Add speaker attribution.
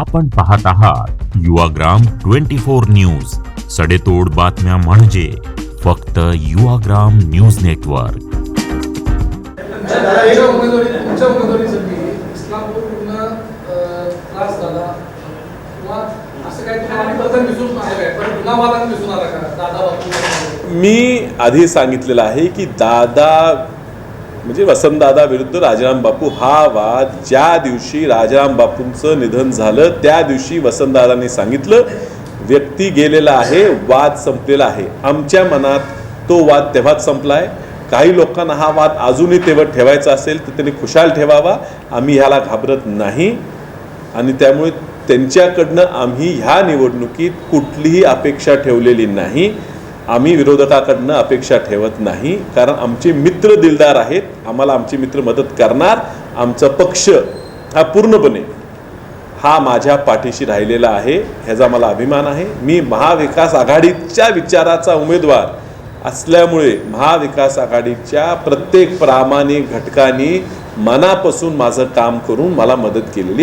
Speaker 1: आपण पाहत आहात युवाग्राम ट्वेंटी फोर न्यूज. सडेतोड बातम्या म्हणजे फक्त युवाग्राम न्यूज नेटवर्क.
Speaker 2: दादा एक उमेदवारी तुमच्या उमेदवारीसाठी इस्लामपूरनं अं, त्रास झाला. किंवा असं काही तुम्हाला प्रथम दिसून आलं काय? पण पुन्हा मला दिसून आला का? दादा बापू?
Speaker 3: मी आधी सांगितलेलं आहे की दादा म्हणजे वसंतदादा विरुद्ध राजाराम बापू हा वाद ज्या दिवशी राजाराम बापूंचं निधन झालं त्या दिवशी वसंतदादांनी सांगितलं व्यक्ती गेलेला आहे वाद संपलेला आहे. आमच्या मनात तो वाद तेव्हाच संपला आहे काही लोकांना हा वाद अजूनही तेव्हा ठेवायचा असेल तर त्यांनी खुशाल ठेवावा. आम्ही ह्याला घाबरत नाही. आणि त्यामुळे त्यांच्याकडनं आम्ही ह्या निवडणुकीत कुठलीही अपेक्षा ठेवलेली नाही. आम्ही विरोधकाकडनं अपेक्षा ठेवत नाही कारण आमचे मित्र दिलदार आहेत आम्हाला आमचे मित्र मदत करणार आमचा पक्ष हा पूर्णपणे हा माझ्या पाठीशी राहिलेला आहे ह्याचा मला अभिमान आहे. मी महाविकास आघाडीच्या विचाराचा उमेदवार असल्यामुळे महाविकास आघाडीच्या प्रत्येक प्रामाणिक घटकांनी मनापासून माझं काम करून मला मदत केलेली